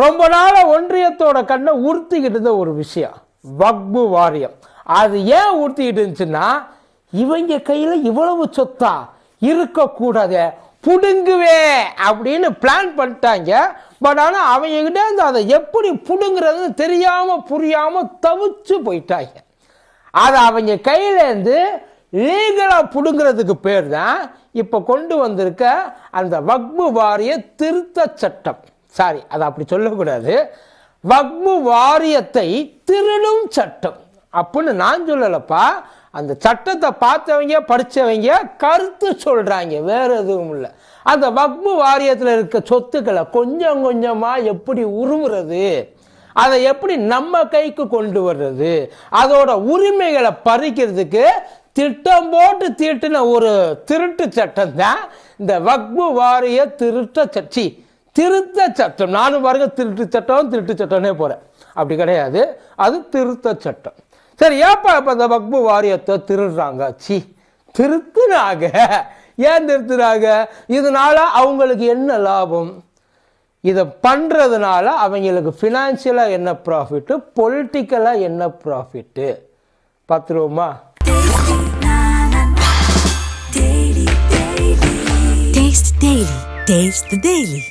ரொம்ப நாள ஒன்றியத்தோட கண்ணை உறுத்திக்கிட்டு இருந்த ஒரு விஷயம். வக்பு வாரியம். அது ஏன் உறுத்திக்கிட்டு இருந்துச்சுன்னா இவங்க கையில் இவ்வளவு சொத்தா? இருக்கக்கூடாது. புடுங்குவே அப்படின்னு பிளான் பண்ணிட்டாங்க. பட் ஆனால் அவங்ககிட்ட இருந்து அதை எப்படி புடுங்குறதுன்னு தெரியாமல் புரியாமல் தவிச்சு போயிட்டாங்க. அதை அவங்க கையிலேருந்து லீகலாக பிடுங்கிறதுக்கு பேர் தான் இப்போ கொண்டு வந்திருக்க அந்த வக்பு வாரிய திருத்த சட்டம். சாரி அதை அப்படி சொல்லக்கூடாது. வக்பு வாரியத்தை திருடும் சட்டம். அப்படின்னு நான் சொல்லலப்பா அந்த சட்டத்தை பார்த்தவங்க படித்தவங்க கருத்து சொல்கிறாங்க வேறு எதுவும் இல்லை. அந்த வக்பு வாரியத்தில் இருக்க சொத்துக்களை கொஞ்சம் கொஞ்சமாக எப்படி உருவுறது அதை எப்படி நம்ம கைக்கு கொண்டு வர்றது அதோட உரிமைகளை பறிக்கிறதுக்கு திட்டம் போட்டு தீட்டின ஒரு திருட்டு சட்டம் தான் இந்த வக்பு வாரிய திருட்ட சச்சி திருத்த சட்டம். நானும் பாருங்க திருட்டு சட்டம் திருட்டு சட்டம்னே போகிறேன் அப்படி கிடையாது. அது திருத்த சட்டம். சரி ஏப்பா இப்போ இந்த வக்பு வாரியத்தை திருடுறாங்க? சி திருத்துனாங்க. ஏன் திருத்துறாங்க இதனால அவங்களுக்கு என்ன லாபம்? இதை பண்ணுறதுனால அவங்களுக்கு ஃபினான்ஷியலாக என்ன ப்ராஃபிட்டு பொலிட்டிக்கலாக என்ன ப்ராஃபிட்டு பார்த்துருவோமா? Daily, daily.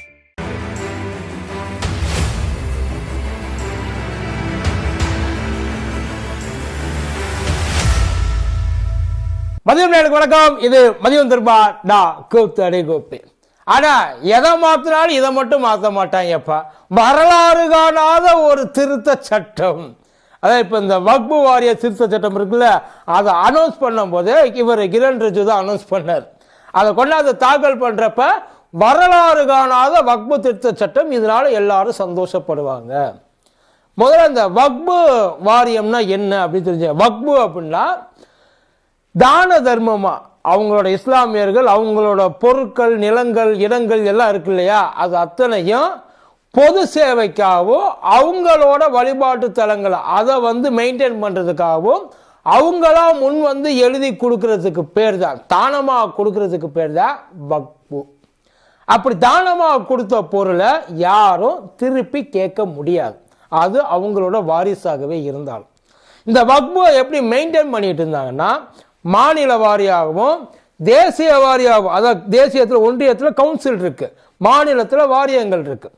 மதியம் நேருக்கு வணக்கம். இது மதியம் திருப்பா டா கூப்பு அடி கூப்பி ஆனா எதை மாத்தினாலும் இதை மட்டும் மாற்ற மாட்டாங்கப்பா. வரலாறு காணாத ஒரு திருத்த சட்டம். அதான் இப்போ இந்த வக்பு வாரிய திருத்த சட்டம் இருக்குல்ல அதை அனௌன்ஸ் பண்ணும்போது இவர் கிரண் ரிஜு தான் அனௌன்ஸ் பண்ணார். அதை கொண்டாந்து தாக்கல் பண்ணுறப்ப வரலாறு காணாத வக்பு திருத்த சட்டம் இதனால் எல்லாரும் சந்தோஷப்படுவாங்க. முதல்ல இந்த வக்பு வாரியம்னா என்ன அப்படின்னு தெரிஞ்ச வக்பு அப்படின்னா தான தர்மமா? அவங்களோட இஸ்லாமியர்கள் அவங்களோட பொருட்கள் நிலங்கள் இடங்கள் எல்லாம் இருக்கு இல்லையா? அது அத்தனையும் பொது சேவைக்காகவும் அவங்களோட வழிபாட்டு தலங்களை அதை வந்து மெயின்டைன் பண்ணுறதுக்காகவும் அவங்களா முன் வந்து எழுதி கொடுக்கறதுக்கு பேர் தான். தானமாக கொடுக்கறதுக்கு பேர் தான் வக்பு. அப்படி தானமாக கொடுத்த பொருளை யாரும் திருப்பி கேட்க முடியாது. அது அவங்களோட வாரிசாகவே இருந்தாலும். இந்த வக்புவை எப்படி மெயின்டைன் பண்ணிட்டு இருந்தாங்கன்னா மாநில வாரியாகவும் தேசிய வாரியாகவும் அதாவது தேசியத்தில் ஒன்றியத்தில் கவுன்சில் இருக்கு. மாநிலத்தில் வாரியங்கள் இருக்கு.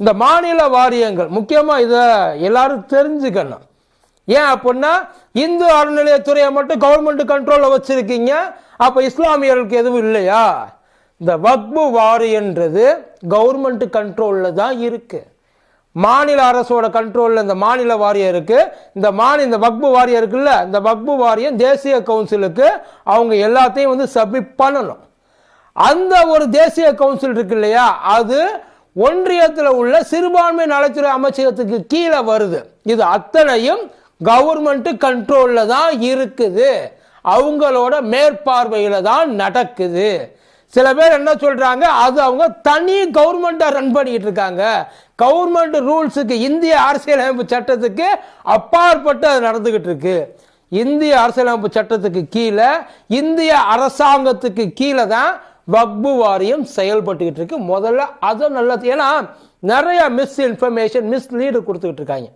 இந்த மாநில வாரியங்கள் முக்கியமாக இதை எல்லாரும் தெரிஞ்சுக்கணும். ஏன் அப்படின்னா இந்து அறநிலையத்துறையை மட்டும் கவர்மெண்ட் கண்ட்ரோலில் வச்சுருக்கீங்க. அப்போ இஸ்லாமியர்களுக்கு எதுவும் இல்லையா? இந்த வக்பு வாரியன்றது கவர்மெண்ட் கண்ட்ரோலில் தான் இருக்குது மாநில அரசோட கண்ட்ரோலில் இந்த மாநில வாரியம் இருக்கு. இந்த மாநில இந்த வக்பு வாரியம் இருக்குல்ல இந்த வக்பு வாரியம் தேசிய கவுன்சிலுக்கு அவங்க எல்லாத்தையும் வந்து சப்மிட் பண்ணணும். அந்த ஒரு தேசிய கவுன்சில் இருக்கு இல்லையா அது ஒன்றியத்தில் உள்ள சிறுபான்மை நலத்துறை அமைச்சகத்துக்கு கீழே வருது. இது அத்தனையும் கவர்மெண்ட் கண்ட்ரோலில் தான் இருக்குது. அவங்களோட மேற்பார்வையில் தான் நடக்குது. சில பேர் என்ன சொல்கிறாங்க அது அவங்க தனி கவர்மெண்ட்டை ரன் பண்ணிட்டு இருக்காங்க. கவர்மெண்ட் ரூல்ஸுக்கு இந்திய அரசியலமைப்பு சட்டத்துக்கு அப்பாற்பட்டு அது நடந்துக்கிட்டு இருக்கு. இந்திய அரசியலமைப்பு சட்டத்துக்கு கீழே இந்திய அரசாங்கத்துக்கு கீழே தான் வக்பு வாரியம் செயல்பட்டுக்கிட்டு இருக்கு. முதல்ல அதை நல்லது ஏன்னா நிறைய மிஸ் இன்ஃபர்மேஷன் மிஸ்லீடு கொடுத்துக்கிட்டு இருக்காங்க.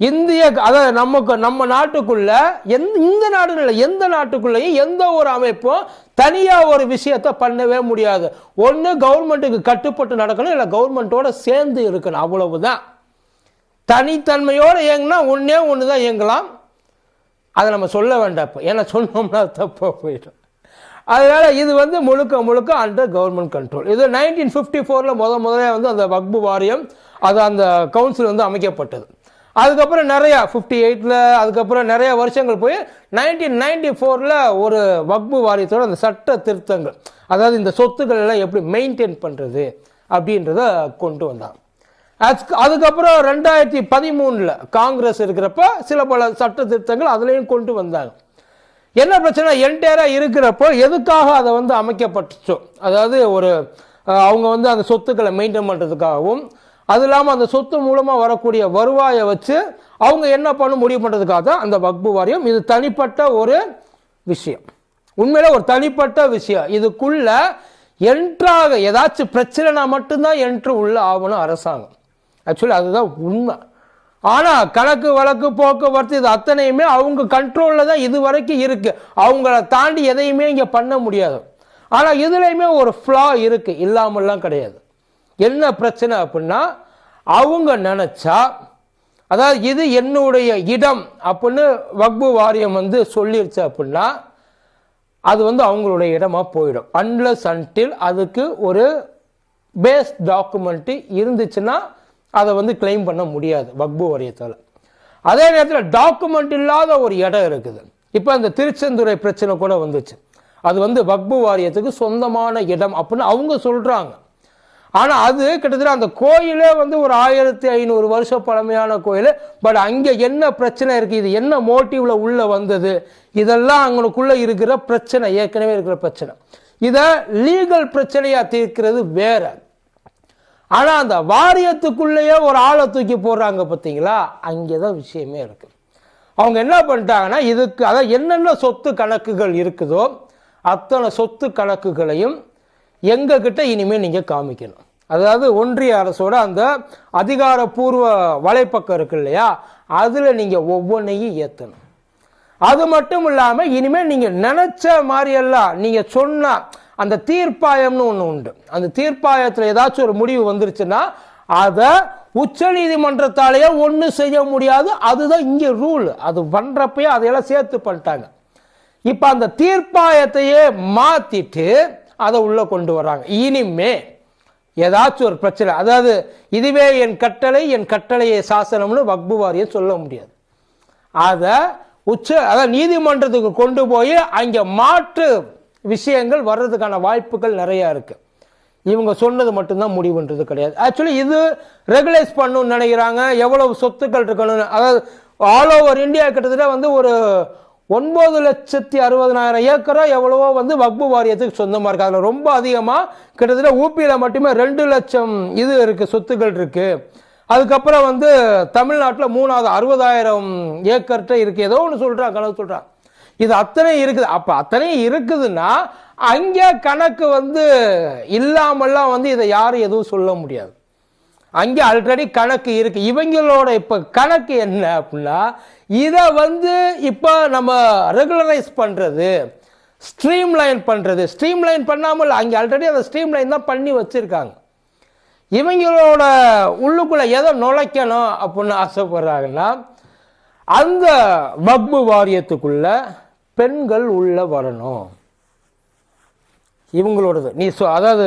இந்திய அதாவது நமக்கு நம்ம நாட்டுக்குள்ள எந்த இந்த நாடுன்னு இல்லை எந்த நாட்டுக்குள்ளேயும் எந்த ஒரு அமைப்பும் தனியாக ஒரு விஷயத்த பண்ணவே முடியாது. ஒன்று கவர்மெண்ட்டுக்கு கட்டுப்பட்டு நடக்கணும் இல்லை கவர்மெண்ட்டோட சேர்ந்து இருக்கணும். அவ்வளவுதான். தனித்தன்மையோடு இயங்கினா ஒன்றே ஒன்று தான் இயங்கலாம். அதை நம்ம சொல்ல வேண்டாம் இப்போ. ஏன்னா சொன்னோம்னா தப்பாக போயிடும். அதனால் இது வந்து முழுக்க முழுக்க அண்டர் கவர்மெண்ட் கண்ட்ரோல் இது நைன்டீன் ஃபிஃப்டி ஃபோரில் முத முதலே வந்து அந்த வக்பு வாரியம் அது அந்த கவுன்சில் வந்து அமைக்கப்பட்டது. அதுக்கப்புறம் நிறையா ஃபிஃப்டி எயிட்டில் அதுக்கப்புறம் நிறைய வருஷங்கள் போய் நைன்டீன் நைன்டி ஃபோரில் ஒரு வக்பு வாரியத்தோட அந்த சட்ட திருத்தங்கள். அதாவது இந்த சொத்துக்கள் எல்லாம் எப்படி மெயின்டைன் பண்ணுறது அப்படின்றத கொண்டு வந்தாங்க அதுக்கு அதுக்கப்புறம் ரெண்டாயிரத்தி பதிமூணில் காங்கிரஸ் இருக்கிறப்ப சில பல சட்ட திருத்தங்கள் அதுலேயும் கொண்டு வந்தாங்க. என்ன பிரச்சனை? என்டையராக இருக்கிறப்போ எதுக்காக அதை வந்து அமைக்கப்பட்டுச்சோ? அதாவது ஒரு அவங்க வந்து அந்த சொத்துக்களை மெயின்டைன் பண்ணுறதுக்காகவும் அது இல்லாமல் அந்த சொத்து மூலமாக வரக்கூடிய வருவாயை வச்சு அவங்க என்ன பண்ண முடிவு பண்ணுறதுக்காக தான் அந்த வக்பு வாரியம் இது தனிப்பட்ட ஒரு விஷயம். உண்மையில் ஒரு தனிப்பட்ட விஷயம். இதுக்குள்ள என்ட்ராக ஏதாச்சும் பிரச்சனைனா மட்டும்தான் என்ட்ரு உள்ள ஆகணும் அரசாங்கம். ஆக்சுவலி அதுதான் உண்மை. ஆனால் கணக்கு வழக்கு போக்குவரத்து இது அத்தனையுமே அவங்க கண்ட்ரோலில் தான் இது வரைக்கும் இருக்குது அவங்கள தாண்டி எதையுமே இங்கே பண்ண முடியாது. ஆனால் இதுலேயுமே ஒரு ஃப்ளா இருக்குது இல்லாமல்லாம் கிடையாது. என்ன பிரச்சனை அப்படின்னா அவங்க நினச்சா அதாவது இது என்னுடைய இடம் அப்படின்னு வக்பு வாரியம் வந்து சொல்லிருச்சு அப்படின்னா அது வந்து அவங்களுடைய இடமா போயிடும். அன்லஸ் அன்டில் அதுக்கு ஒரு பேஸ் டாக்குமெண்ட்டு இருந்துச்சுன்னா அதை வந்து கிளைம் பண்ண முடியாது வக்பு வாரியத்தால். அதே நேரத்தில் டாக்குமெண்ட் இல்லாத ஒரு இடம் இருக்குது. இப்போ அந்த திருச்செந்துறை பிரச்சனை கூட வந்துச்சு. அது வந்து வக்பு வாரியத்துக்கு சொந்தமான இடம் அப்படின்னு அவங்க சொல்கிறாங்க ஆனால் அது கிட்டத்தட்ட அந்த கோயிலே வந்து ஒரு ஆயிரத்தி ஐநூறு வருஷம் பழமையான கோயில். பட் அங்கே என்ன பிரச்சனை இருக்குது இது என்ன மோட்டிவில் உள்ளே வந்தது? இதெல்லாம் அவங்களுக்குள்ளே இருக்கிற பிரச்சனை ஏற்கனவே இருக்கிற பிரச்சனை. இதை லீகல் பிரச்சனையாக தீர்க்கிறது வேற. ஆனால் அந்த வாரியத்துக்குள்ளேயே ஒரு ஆளை தூக்கி போடுறாங்க பார்த்தீங்களா? அங்கே தான் விஷயமே இருக்குது அவங்க என்ன பண்ணிட்டாங்கன்னா இதுக்கு அதான் என்னென்ன சொத்து கணக்குகள் இருக்குதோ அத்தனை சொத்து கணக்குகளையும் எங்ககிட்ட இனிமேல் நீங்கள் காமிக்கணும். அதாவது ஒன்றிய அரசோட அந்த அதிகாரப்பூர்வ வலைப்பக்கம் இருக்கு இல்லையா? அதில் நீங்கள் ஒவ்வொன்றையும் ஏற்றணும் அது மட்டும் இல்லாமல் இனிமேல் நீங்கள் நினச்ச மாதிரியெல்லாம் நீங்கள் சொன்ன அந்த தீர்ப்பாயம்னு ஒன்று உண்டு. அந்த தீர்ப்பாயத்தில் ஏதாச்சும் ஒரு முடிவு வந்துருச்சுன்னா அதை உச்ச நீதிமன்றத்தாலேயே ஒன்றும் செய்ய முடியாது. அதுதான் இங்கே ரூல். அது பண்ணுறப்பயே அதையெல்லாம் சேர்த்து பண்ணிட்டாங்க. இப்போ அந்த தீர்ப்பாயத்தையே மாற்றிட்டு அதை உள்ளே கொண்டு வராங்க இனிமே ஏதாச்சும் ஒரு பிரச்சனை அதாவது இதுவே என் கட்டளை என் கட்டளையை சாசனம்னு வக்பு வாரியம் சொல்ல முடியாது. அதை உச்ச அதாவது நீதிமன்றத்துக்கு கொண்டு போய் அங்கே மாற்று விஷயங்கள் வர்றதுக்கான வாய்ப்புகள் நிறையா இருக்குது இவங்க சொன்னது மட்டும்தான் முடிவுன்றது கிடையாது. ஆக்சுவலி இது ரெகுலைஸ் பண்ணணும்னு நினைக்கிறாங்க. எவ்வளவு சொத்துக்கள் இருக்கணும்னு அதாவது ஆல் ஓவர் இந்தியா கிட்டத்தட்ட வந்து ஒரு ஒன்பது லட்சத்தி அறுபதனாயிரம் ஏக்கரோ எவ்வளவோ வந்து வக்பு வாரியத்துக்கு சொந்தமாக இருக்குது அதில் ரொம்ப அதிகமாக கிட்டத்தட்ட ஊபியில் மட்டுமே ரெண்டு லட்சம் இது இருக்குது சொத்துக்கள் இருக்குது அதுக்கப்புறம் வந்து தமிழ்நாட்டில் மூணாவது அறுபதாயிரம் ஏக்கர்கிட்ட இருக்குது ஏதோ ஒன்று சொல்கிறான் கணக்கு சொல்கிறான் இது அத்தனை இருக்குது. அப்போ அத்தனை இருக்குதுன்னா அங்கே கணக்கு வந்து இல்லாமல்லாம் வந்து இதை யாரும் எதுவும் சொல்ல முடியாது. அங்கே ஆல்ரெடி கணக்கு இருக்கு. இவங்களோட இப்போ கணக்கு என்ன அப்படின்னா இதை வந்து இப்போ நம்ம ரெகுலரைஸ் பண்ணுறது ஸ்ட்ரீம் லைன் பண்ணுறது ஸ்ட்ரீம் லைன் பண்ணாமல் அங்கே ஆல்ரெடி அந்த ஸ்ட்ரீம்லைன் தான் பண்ணி வச்சுருக்காங்க. இவங்களோட உள்ளுக்குள்ளே எதை நுழைக்கணும் அப்படின்னு ஆசைப்படுறாங்கன்னா அந்த வக்பு வாரியத்துக்குள்ள பெண்கள் உள்ளே வரணும். இவங்களோடது. நீ சொ அதாவது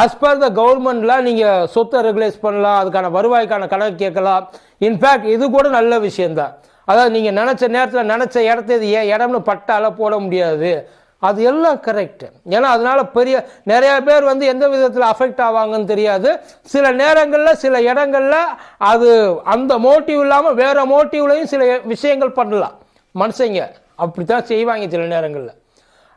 ஆஸ் பர் த கவர்மெண்ட்ல நீங்கள் சொத்தை ரெகுலைஸ் பண்ணலாம் அதுக்கான வருவாய்க்கான கணக்கு கேட்கலாம். இன்ஃபேக்ட் இது கூட நல்ல விஷயம்தான். அதாவது நீங்கள் நினச்ச நேரத்தில் நினச்ச இடத்த இது ஏன் இடம்னு பட்டால போட முடியாது. அது எல்லாம் கரெக்டு ஏன்னா அதனால பெரிய நிறைய பேர் வந்து எந்த விதத்தில் அஃபெக்ட் ஆவாங்கன்னு தெரியாது. சில நேரங்களில் சில இடங்களில் அது அந்த மோட்டிவ் இல்லாமல் வேற மோட்டிவ்லையும் சில விஷயங்கள் பண்ணலாம். மனுஷங்க அப்படித்தான் செய்வாங்க சில நேரங்களில்.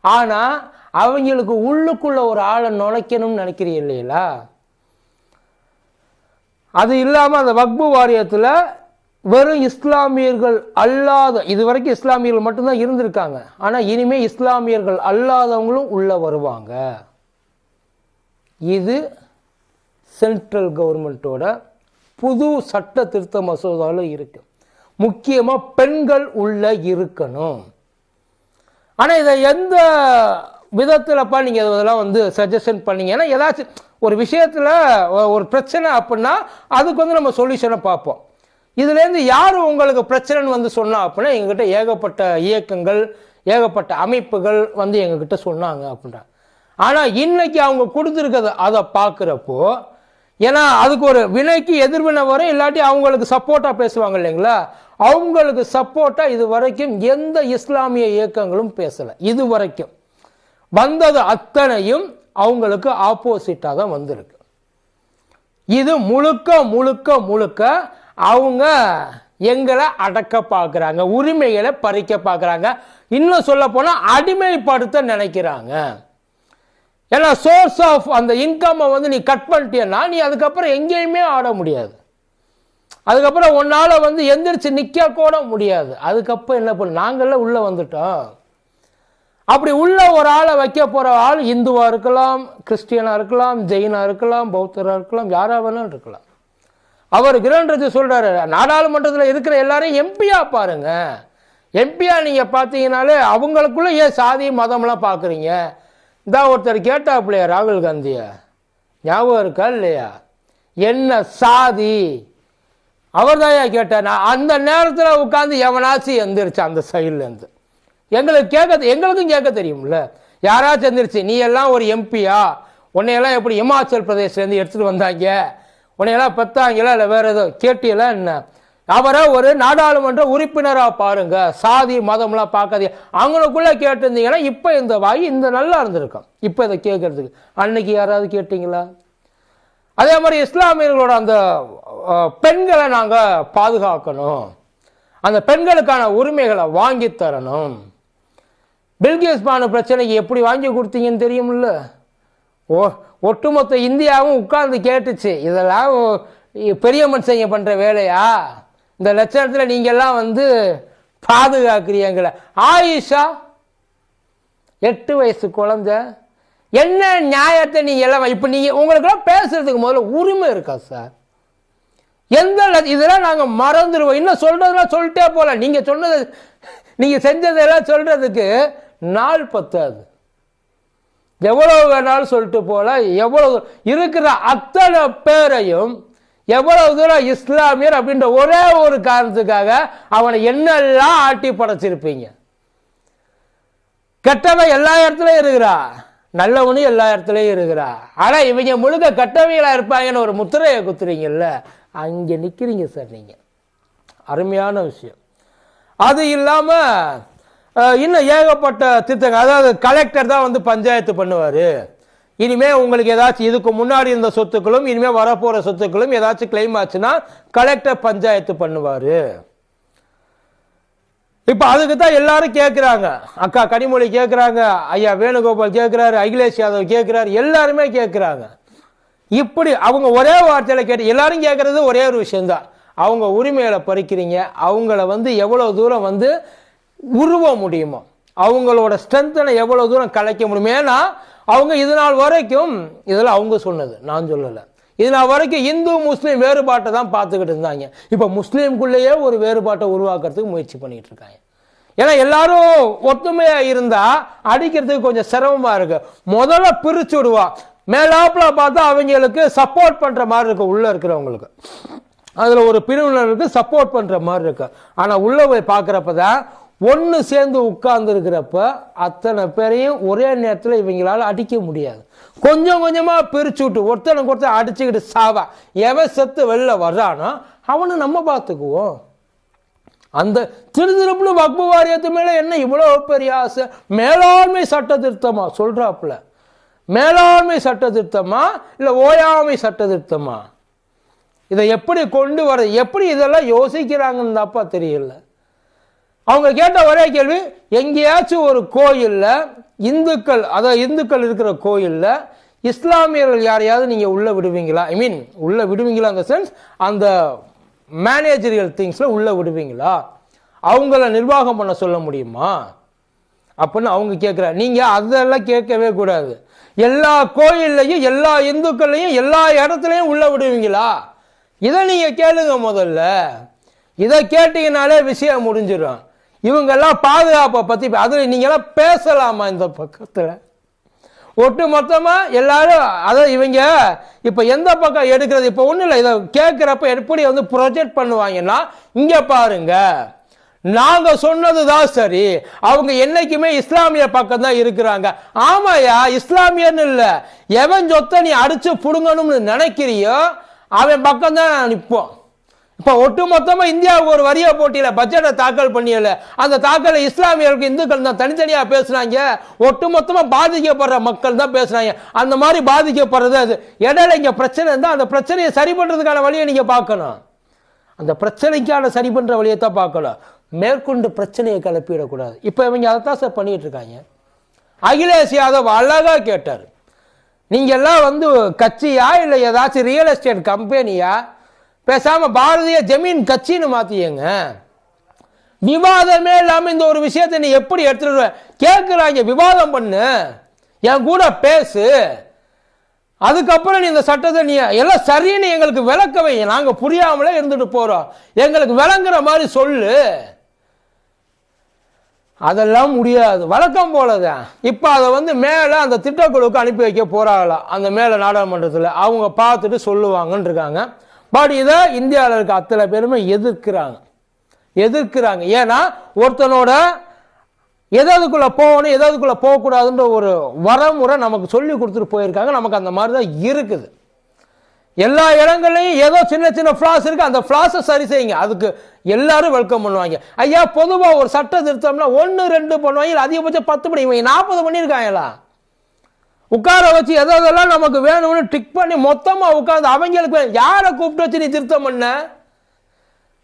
ஆனால் அவங்களுக்கு உள்ளுக்குள்ள ஒரு ஆளை நுழைக்கணும்னு நினைக்கிறீங்க இல்லைங்களா அது இல்லாமல் அந்த வக்பு வாரியத்தில் வெறும் இஸ்லாமியர்கள் அல்லாத இது வரைக்கும் இஸ்லாமியர்கள் மட்டும்தான் இருந்திருக்காங்க. ஆனால் இனிமேல் இஸ்லாமியர்கள் அல்லாதவங்களும் உள்ளே வருவாங்க. இது சென்ட்ரல் கவர்மெண்ட்டோட புது சட்ட திருத்த மசோதாவில் இருக்கு. முக்கியமாக பெண்கள் உள்ள இருக்கணும். ஆனால் இதை எந்த விதத்தில்ப்பா நீங்கள் இதெல்லாம் வந்து சஜஷன் பண்ணீங்க. ஏன்னா ஏதாச்சும் ஒரு விஷயத்தில் ஒரு பிரச்சனை அப்படின்னா அதுக்கு வந்து நம்ம சொல்யூஷனை பார்ப்போம். இதுலேருந்து யார் உங்களுக்கு பிரச்சனைன்னு வந்து சொன்னால் அப்படின்னா எங்ககிட்ட ஏகப்பட்ட இயக்கங்கள் ஏகப்பட்ட அமைப்புகள் வந்து எங்ககிட்ட சொன்னாங்க அப்படின்றாங்க ஆனால் இன்னைக்கு அவங்க கொடுத்துருக்கத அதை பார்க்குறப்போ ஏன்னா அதுக்கு ஒரு வினைக்கு எதிர்வினை வரும் இல்லாட்டி அவங்களுக்கு சப்போர்ட்டாக பேசுவாங்க இல்லைங்களா? அவங்களுக்கு சப்போர்ட்டாக இது வரைக்கும் எந்த இஸ்லாமிய இயக்கங்களும் பேசலை. இது வரைக்கும். வந்தது அத்தனையும் அவங்களுக்கு ஆப்போசிட்டாக தான் வந்திருக்கு. இது முழுக்க முழுக்க முழுக்க அவங்க எங்களை அடக்க பார்க்குறாங்க உரிமைகளை பறிக்க பார்க்குறாங்க. இன்னும் சொல்ல போனால் அடிமைப்படுத்த நினைக்கிறாங்க. ஏன்னா சோர்ஸ் ஆஃப் அந்த இன்கம்மை வந்து நீ கட் பண்ணிட்டேன்னா நீ அதுக்கப்புறம் எங்கேயுமே ஆட முடியாது. அதுக்கப்புறம் உன்னால் வந்து எந்திரிச்சு நிற்க கூட முடியாது. அதுக்கப்புறம் என்ன பண்ண நாங்கள்லாம் உள்ளே வந்துட்டோம். அப்படி உள்ள ஒரு ஆளை வைக்க போகிற ஆள் இந்துவாக இருக்கலாம் கிறிஸ்டியனாக இருக்கலாம் ஜெயினாக இருக்கலாம் பௌத்தராக இருக்கலாம் யாராக வேணாலும் இருக்கலாம். அவர் கிரண்றது சொல்கிறாரு நாடாளுமன்றத்தில் இருக்கிற எல்லாரையும் எம்பியா பாருங்கள் எம்பியா நீங்கள் பார்த்தீங்கனாலே அவங்களுக்குள்ளே ஏன் சாதி மதம்லாம் பார்க்குறீங்க இந்த ஒருத்தர் கேட்டாப்புலையா ராகுல் காந்தியை? ஞாபகம் இருக்கா இல்லையா? என்ன சாதி? அவர் தான் கேட்டார் நான் அந்த நேரத்தில் உட்காந்து எவனாச்சும் எந்திரிச்சு அந்த சைட்லேருந்து எங்களுக்கு கேட்க எங்களுக்கும் கேட்க தெரியும்ல. யாராவது எந்திரிச்சு நீ எல்லாம் ஒரு எம்பியா உன்னையெல்லாம் எப்படி இமாச்சல் பிரதேஷ்லேருந்து எடுத்துகிட்டு வந்தாங்க? உன்னையெல்லாம் பெத்தாங்களா? இல்லை வேறு ஏதோ கேட்டியெல்லாம் என்ன? அவரை ஒரு நாடாளுமன்ற உறுப்பினராக பாருங்க. சாதி மதம்லாம் பார்க்காதீங்க. அவங்களுக்குள்ளே கேட்டிருந்தீங்கன்னா இப்போ இந்த வாய் இந்த நல்லா இருந்திருக்கும். இப்போ இதை கேட்கறதுக்கு. அன்னைக்கு யாராவது கேட்டிங்களா? அதே மாதிரி இஸ்லாமியர்களோட அந்த பெண்களை நாங்கள் பாதுகாக்கணும். அந்த பெண்களுக்கான உரிமைகளை வாங்கி தரணும். பில்கிஸ் பானு பிரச்சனைக்கு எப்படி வாங்கி கொடுத்தீங்கன்னு தெரியும்ல ஓ ஒட்டுமொத்த இந்தியாவும் உட்கார்ந்து கேட்டுச்சு இதெல்லாம் பெரிய மனுஷங்க பண்ணுற வேலையா? இந்த லட்சணத்தில் நீங்கள்லாம் வந்து பாதுகாக்கிறீங்களே ஆயிஷா எட்டு வயசு குழந்த என்ன நியாயத்தை நீங்கள் எல்லாம் இப்போ நீங்கள் உங்களுக்கெல்லாம் பேசுகிறதுக்கு முதல்ல உரிமை இருக்கா சார்? எந்த இதெல்லாம் நாங்கள் மறந்துடுவோம் இன்னும் சொல்கிறதெல்லாம் சொல்லிட்டே போகலாம் நீங்கள் சொன்னது நீங்கள் செஞ்சதெல்லாம் சொல்கிறதுக்கு நாள் பத்தாது. எவ்வளவு வேணாலும் சொல்லிட்டு போல எவ்வளவு இருக்கிற அத்தனை பேரையும் எவ்வளவு தூரம் இஸ்லாமியர் அப்படின்ற ஒரே ஒரு காரணத்துக்காக அவனை என்னெல்லாம் ஆட்டி படைச்சிருப்பீங்க? கெட்டவன் எல்லா இடத்துலையும் இருக்கிறா. நல்லவனும் எல்லா இடத்துலையும் இருக்கிறா. ஆனால் இவங்க முழுக்க கெட்டவங்களா இருப்பாங்கன்னு ஒரு முத்திரையை குத்துறீங்கல்ல அங்கே நிற்கிறீங்க சார் நீங்கள் அருமையான விஷயம். அது இல்லாமல் இன்னும் ஏகப்பட்ட திட்டங்கள் அதாவது கலெக்டர் தான் வந்து பஞ்சாயத்து பண்ணுவார். இனிமேல் உங்களுக்கு ஏதாச்சும் இதுக்கு முன்னாடி இருந்த சொத்துக்களும் இனிமேல் வரப்போகிற சொத்துக்களும் ஏதாச்சும் கிளைம் ஆச்சுன்னா கலெக்டர் பஞ்சாயத்து பண்ணுவார். இப்போ அதுக்கு தான் எல்லாரும் கேட்குறாங்க அக்கா கனிமொழி கேட்குறாங்க ஐயா வேணுகோபால் கேட்குறாரு அகிலேஷ் யாதவ் கேட்குறாரு எல்லாருமே கேட்குறாங்க இப்படி அவங்க ஒரே வார்த்தையில் கேட்டு எல்லாரும் கேட்குறது ஒரே ஒரு விஷயம்தான். அவங்க உரிமைகளை பறிக்கிறீங்க அவங்கள வந்து எவ்வளோ தூரம் வந்து உருவ முடியுமோ? அவங்களோட ஸ்ட்ரென்த்தனை எவ்வளோ தூரம் கலைக்க முடியும்? ஏன்னா அவங்க இது நாள் வரைக்கும் இதெல்லாம் அவங்க சொன்னது. நான் சொல்லலை. இது நாள் வரைக்கும் இந்து முஸ்லீம் வேறுபாட்டை தான் பார்த்துக்கிட்டு இருந்தாங்க. இப்போ முஸ்லீம்குள்ளேயே ஒரு வேறுபாட்டை உருவாக்குறதுக்கு முயற்சி பண்ணிகிட்டு இருக்காங்க. ஏன்னா எல்லாரும் ஒற்றுமையாக இருந்தால் அடிக்கிறதுக்கு கொஞ்சம் சிரமமாக இருக்குது முதல்ல பிரிச்சு விடுவா. மேலாப்பில் பார்த்தா அவங்களுக்கு சப்போர்ட் பண்ணுற மாதிரி இருக்கு உள்ளே இருக்கிறவங்களுக்கு. அதில் ஒரு பிரிவினருக்கு சப்போர்ட் பண்ணுற மாதிரி இருக்கு. ஆனால் உள்ளே போய் பார்க்குறப்ப தான் ஒன்று சேர்ந்து உட்கார்ந்துருக்கிறப்ப அத்தனை பேரையும் ஒரே நேரத்தில் இவங்களால அடிக்க முடியாது. கொஞ்சம் கொஞ்சமாக பிரிச்சு விட்டு ஒருத்தனுக்கு ஒருத்தன் அடிச்சுக்கிட்டு சாவா. எவன் செத்து வெளில வர்றானோ அவனை நம்ம பார்த்துக்குவோம். அந்த திருதிருப்புல வக்பு வாரியத்து மேலே என்ன இவ்வளோ பெரிய ஆசை? மேலாண்மை சட்ட திருத்தமா சொல்கிறாப்புல மேலாண்மை சட்ட திருத்தமா இல்லை ஓயாமை சட்ட திருத்தமா இதை எப்படி கொண்டு வர எப்படி இதெல்லாம் யோசிக்கிறாங்கன்னு தாப்பா தெரியல. அவங்க கேட்ட ஒரே கேள்வி எங்கேயாச்சும் ஒரு கோயிலில் இந்துக்கள் அதாவது இந்துக்கள் இருக்கிற கோயிலில் இஸ்லாமியர்கள் யாரையாவது நீங்கள் உள்ளே விடுவீங்களா? ஐ மீன் உள்ளே விடுவீங்களா அந்த சென்ஸ் அந்த மேனேஜரியல் திங்ஸில் உள்ளே விடுவீங்களா? அவங்கள நிர்வாகம் பண்ண சொல்ல முடியுமா? அப்படின்னு அவங்க கேட்குற நீங்கள் அதெல்லாம் கேட்கவே கூடாது. எல்லா கோயில்லையும் எல்லா இந்துக்கள்லையும் எல்லா இடத்துலையும் உள்ளே விடுவீங்களா? இதை நீங்கள் கேளுங்க முதல்ல. இதை கேட்டிங்கனாலே விஷயம் முடிஞ்சிடும். இவங்கெல்லாம் பாதுகாப்பை பற்றி அது நீங்களாம் பேசலாமா இந்த பக்கத்தில்? ஒட்டு மொத்தமாக எல்லாரும் அதை இவங்க இப்போ எந்த பக்கம் எடுக்கிறது? இப்போ ஒன்றும் இல்லை இதை கேட்குறப்ப எப்படி வந்து ப்ரொஜெக்ட் பண்ணுவாங்கன்னா இங்கே பாருங்க. நாங்கள் சொன்னது தான் சரி. அவங்க என்னைக்குமே இஸ்லாமிய பக்கம் தான் இருக்கிறாங்க. ஆமாயா இஸ்லாமியன்னு இல்லை. எவன் சொத்தை நீ அடித்து பிடுங்கணும்னு நினைக்கிறியோ அவன் பக்கம் தான் நிற்போம் இப்போ ஒட்டுமொத்தமாக இந்தியாவுக்கு ஒரு வரிய போட்டியில் பட்ஜெட்டை தாக்கல் பண்ணியல. அந்த தாக்கலை இஸ்லாமியர்களுக்கு இந்துக்கள் தான் தனித்தனியாக பேசுனாங்க ஒட்டுமொத்தமாக பாதிக்கப்படுற மக்கள் தான் பேசுனாங்க அந்த மாதிரி பாதிக்கப்படுறது அது. இடையில இங்கே பிரச்சனை இருந்தால் அந்த பிரச்சனையை சரி பண்ணுறதுக்கான வழியை நீங்கள் பார்க்கணும். அந்த பிரச்சனைக்கான சரி பண்ணுற வழியை தான் பார்க்கணும். மேற்கொண்டு பிரச்சனையை கிளப்பிடக்கூடாது இப்போ இவங்க அதை தான் சார் பண்ணிகிட்டு இருக்காங்க. அகிலேஷ் யாதவ் அழகாக கேட்டார். நீங்கள் எல்லாம் வந்து கட்சியா இல்லை ஏதாச்சும் ரியல் எஸ்டேட் கம்பெனியா பேசாமல் பாரதிய ஜமீன் கட்சின்னு மாற்றியங்க விவாதமே இல்லாமல் இந்த ஒரு விஷயத்தை நீ எப்படி எடுத்துட்டு கேட்குறாங்க விவாதம் பண்ணு. என் கூட பேசு. அதுக்கப்புறம் நீ இந்த சட்டத்தை நீ எல்லாம் சரின்னு எங்களுக்கு விளக்க வை. நாங்கள் புரியாமலே இருந்துட்டு போகிறோம் எங்களுக்கு விளங்குற மாதிரி சொல்லு. அதெல்லாம் முடியாது. வழக்கம் போலதான். இப்போ அதை வந்து மேலே அந்த திட்டக்குழுவுக்கு அனுப்பி வைக்க போகிறாங்களாம் அந்த மேலே நாடாளுமன்றத்தில். அவங்க பார்த்துட்டு சொல்லுவாங்கன்னு இருக்காங்க பட் இதை இந்தியாவில் இருக்க அத்தனை பேருமே எதிர்க்கிறாங்க. எதிர்க்கிறாங்க. ஏன்னா ஒருத்தனோட எதாவதுக்குள்ளே போகணும் எதாவதுக்குள்ளே போகக்கூடாதுன்ற ஒரு வரமுறை நமக்கு சொல்லி கொடுத்துட்டு போயிருக்காங்க. நமக்கு அந்த மாதிரி தான் இருக்குது. எல்லா இடங்கள்லையும் ஏதோ சின்ன சின்ன ஃப்ளாஸ் இருக்கு. அந்த ஃப்ளாஸை சரி செய்யுங்க. அதுக்கு எல்லாரும் வெல்கம் பண்ணுவாங்க. ஐயா பொதுவாக ஒரு சட்ட திருத்தம்னா ஒன்று ரெண்டு பண்ணுவாங்க. அதிகபட்சம் பத்து பண்ணி இவங்க நாற்பது பண்ணியிருக்காங்களா? உட்கார வச்சு எதெல்லாம் நமக்கு வேணும்னு டிக் பண்ணி மொத்தமாக உட்காந்து அவங்களுக்கு யாரை கூப்பிட்டு வச்சு நீ திருத்தம் பண்ண?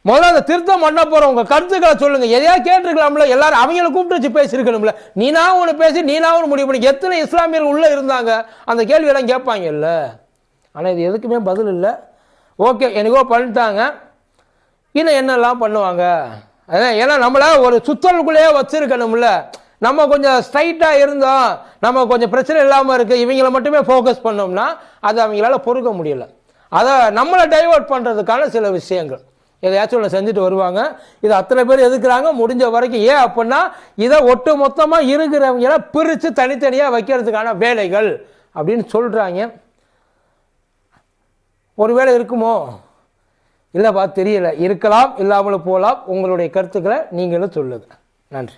முதல்ல அந்த திருத்தம் பண்ண போகிற உங்கள் கருத்துக்களை சொல்லுங்கள் எதையா கேட்டிருக்கலாம்ல? எல்லாரும் அவங்கள கூப்பிட்டு வச்சு பேசியிருக்கணும்ல. நீனா ஒன்று பேசி நீனா ஒன்று முடிவு பண்ணி எத்தனை இஸ்லாமியர்கள் உள்ளே இருந்தாங்க? அந்த கேள்வியெல்லாம் கேட்பாங்கல்ல. ஆனால் இது எதுக்குமே பதில் இல்லை. ஓகே எனக்கோ பண்ணிட்டாங்க. இன்னும் என்னெல்லாம் பண்ணுவாங்க? அதான் ஏன்னா நம்மளை ஒரு சுத்தலுக்குள்ளேயே வச்சுருக்கணும்ல. நம்ம கொஞ்சம் ஸ்ட்ரைட்டாக இருந்தோம் நம்ம கொஞ்சம் பிரச்சனை இல்லாமல் இருக்குது இவங்கள மட்டுமே ஃபோக்கஸ் பண்ணோம்னா அது அவங்களால பொறுக்க முடியல. அதை நம்மளை டைவெர்ட் பண்ணுறதுக்கான சில விஷயங்கள். எதையாச்சும் ஒன்று செஞ்சுட்டு வருவாங்க. இது அத்தனை பேர் எதுக்குறாங்க? முடிஞ்ச வரைக்கும் ஏன் அப்படின்னா இதை ஒட்டு மொத்தமாக இருக்கிறவங்கள பிரித்து தனித்தனியாக வைக்கிறதுக்கான வேலைகள் அப்படின்னு சொல்கிறாங்க ஒரு வேலை இருக்குமோ? இல்லைப்பா தெரியல. இருக்கலாம் இல்லாமல் போகலாம். உங்களுடைய கருத்துக்களை நீங்களும் சொல்லுங்கள் நன்றி.